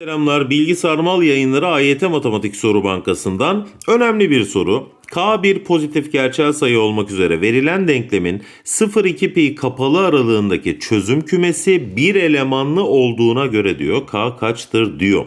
Selamlar Bilgi Sarmal Yayınları AYT Matematik Soru Bankası'ndan önemli bir soru. K bir pozitif gerçel sayı olmak üzere verilen denklemin 0-2 pi kapalı aralığındaki çözüm kümesi bir elemanlı olduğuna göre diyor. K kaçtır diyor.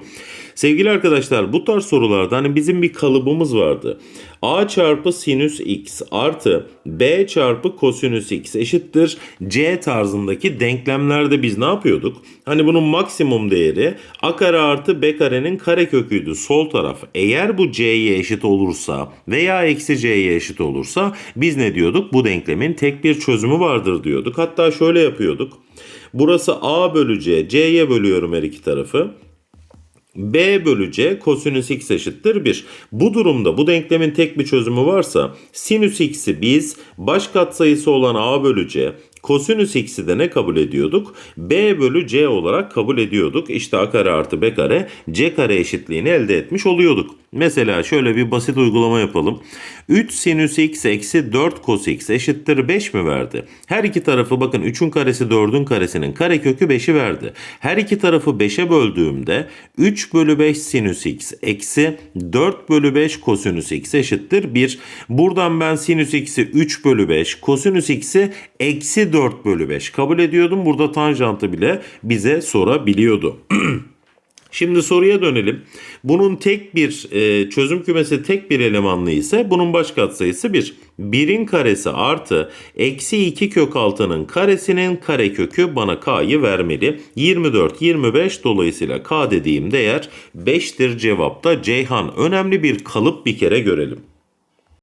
Sevgili arkadaşlar bu tarz sorularda hani bizim bir kalıbımız vardı. A çarpı sinüs x artı B çarpı kosinüs x eşittir C tarzındaki denklemlerde biz ne yapıyorduk? Hani bunun maksimum değeri A kare artı B karenin kareköküydü sol taraf. Eğer bu C'ye eşit olursa veya eksi C'ye eşit olursa biz ne diyorduk? Bu denklemin tek bir çözümü vardır diyorduk. Hatta şöyle yapıyorduk. Burası A bölü C, C'ye bölüyorum her iki tarafı. B bölü C kosinüs x eşittir 1. Bu durumda bu denklemin tek bir çözümü varsa sinüs x'i biz baş katsayısı olan A bölü C kosinüs x'i de ne kabul ediyorduk? B bölü C olarak kabul ediyorduk. İşte A kare artı B kare C kare eşitliğini elde etmiş oluyorduk. Mesela şöyle bir basit uygulama yapalım. 3 sinüs x eksi 4 cos x eşittir 5 mi verdi? Her iki tarafı bakın 3'ün karesi 4'ün karesinin karekökü 5'i verdi. Her iki tarafı 5'e böldüğümde 3 bölü 5 sinüs x eksi 4 bölü 5 kosinüs x eşittir 1. Buradan ben sinüs x'i 3 bölü 5 kosinüs x'i eksi 4 bölü 5 kabul ediyordum. Burada tanjantı bile bize sorabiliyordu. Şimdi soruya dönelim. Bunun tek bir e, çözüm kümesi tek bir elemanlı ise bunun baş katsayısı 1. 1'in karesi artı eksi 2 kök altının karesinin karekökü bana k'yı vermeli. 24, 25 dolayısıyla k dediğim değer 5'tir cevapta Ceyhan. Önemli bir kalıp bir kere görelim.